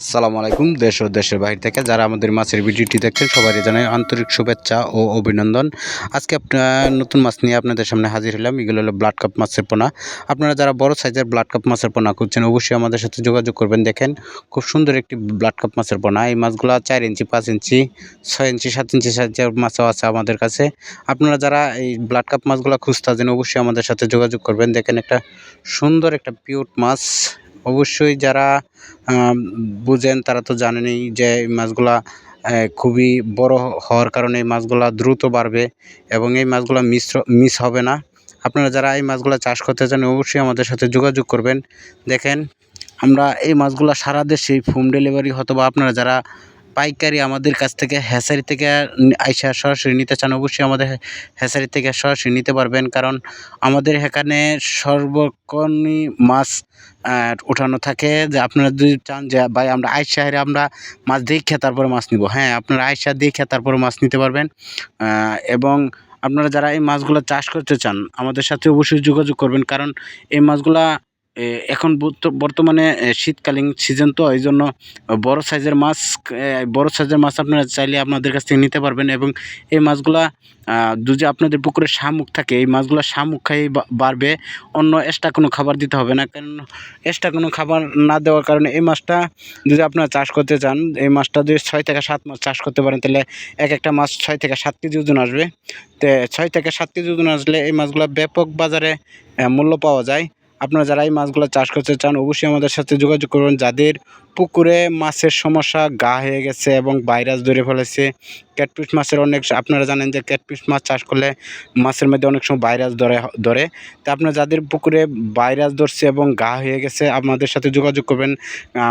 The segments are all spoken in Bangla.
সালামু আলাইকুম, দেশ ও দেশের বাইরে থেকে যারা আমাদের মাছের ভিডিওটি দেখছেন সবাই জানাই আন্তরিক শুভেচ্ছা ও অভিনন্দন। আজকে আপনার নতুন মাছ নিয়ে আপনাদের সামনে হাজির হলাম, এগুলো হলো ব্লাড কাপ মাছের পোনা। আপনারা যারা বড় সাইজের ব্লাড কাপ মাছের পোনা খুঁজছেন, অবশ্যই আমাদের সাথে যোগাযোগ করবেন। দেখেন, খুব সুন্দর একটি ব্লাড কাপ মাছের পোনা। এই মাছগুলো চার ইঞ্চি, পাঁচ ইঞ্চি, ছয় ইঞ্চি, সাত ইঞ্চি সাইজের মাছও আছে আমাদের কাছে। আপনারা যারা এই ব্লাড কাপ মাছগুলো খুঁজতেছেন অবশ্যই আমাদের সাথে যোগাযোগ করবেন। দেখেন একটা সুন্দর একটা পিওর মাছ। অবশ্যই যারা বুঝেন তারা তো জানেনই যে এই মাছগুলা খুবই বড় হওয়ার কারণে এই মাছগুলা দ্রুত বাড়বে এবং এই মাছগুলা মিশ্র, মিস হবে না। আপনারা যারা এই মাছগুলা চাষ করতে চান অবশ্যই আমাদের সাথে যোগাযোগ করবেন। দেখেন, আমরা এই মাছগুলা সারা দেশে হোম ডেলিভারি অথবা আপনারা যারা পাইকারি আমাদের কাছ থেকে হ্যাচারি থেকে আইসা সরাসরি নিতে চান, অবশ্যই আমাদের হ্যাচারি থেকে সরাসরি নিতে পারবেন। কারণ আমাদের এখানে সর্বক্ষণই মাছ উঠানো থাকে। যে আপনারা যদি চান যে, ভাই, আমরা আইসা হেরে আমরা মাছ দেখে তারপরে মাছ নিব। হ্যাঁ আপনারা আইসা দেখে তারপরে মাছ নিতে পারবেন। এবং আপনারা যারা এই মাছগুলো চাষ করতে চান, আমাদের সাথে অবশ্যই যোগাযোগ করবেন। কারণ এই মাছগুলা এখন বর্তমানে শীতকালীন সিজন তো, এই জন্য বড় সাইজের মাছ বড় সাইজের মাছ আপনারা চাইলে আপনাদের কাছ থেকে নিতে পারবেন এবং এই মাছগুলা যদি আপনাদের পুকুরে শামুক থাকে, এই মাছগুলো শামুক খাই বাড়বে, অন্য এক্সট্রা কোনো খাবার দিতে হবে না। কারণ এক্সট্রা কোনো খাবার না দেওয়ার কারণে এই মাছটা যদি আপনারা চাষ করতে চান, এই মাছটা যদি ছয় থেকে সাত মাছ চাষ করতে পারেন, তাহলে এক একটা মাছ ছয় থেকে সাত কেজি ওজন আসবে। তো, ছয় থেকে সাত কেজি ওজন আসলে এই মাছগুলো ব্যাপক বাজারে মূল্য পাওয়া যায়। আপনারা যারা এই মাছগুলো চাষ করতে চান, অবশ্যই আমাদের সাথে যোগাযোগ করুন। যাদের পুকুরে মাছের সমস্যা গা হয়ে গেছে এবং ভাইরাস ধরে ফেলেছে ক্যাটফিশ মাছের অনেক আপনারা জানেন যে ক্যাটফিশ মাছ চাষ করলে মাছের মধ্যে অনেক সময় ভাইরাস ধরে ধরে। তা আপনারা যাদের পুকুরে ভাইরাস ধরছে এবং গা হয়ে গেছে, আপনাদের সাথে যোগাযোগ করবেন।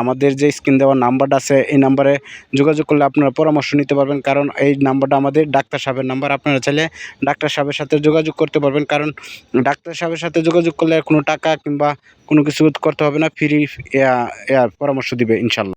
আমাদের যে স্ক্রিন দেওয়ার নাম্বারটা আছে, এই নাম্বারে যোগাযোগ করলে আপনারা পরামর্শ নিতে পারবেন। কারণ এই নাম্বারটা আমাদের ডাক্তার সাহেবের নাম্বার। আপনারা চাইলে ডাক্তার সাহেবের সাথে যোগাযোগ করতে পারবেন। কারণ ডাক্তার সাহেবের সাথে যোগাযোগ করলে কোনো টাকা কিংবা কোনো কিছু করতে হবে না। ফ্রি পরামর্শ দিবে, ইনশাল্লাহ।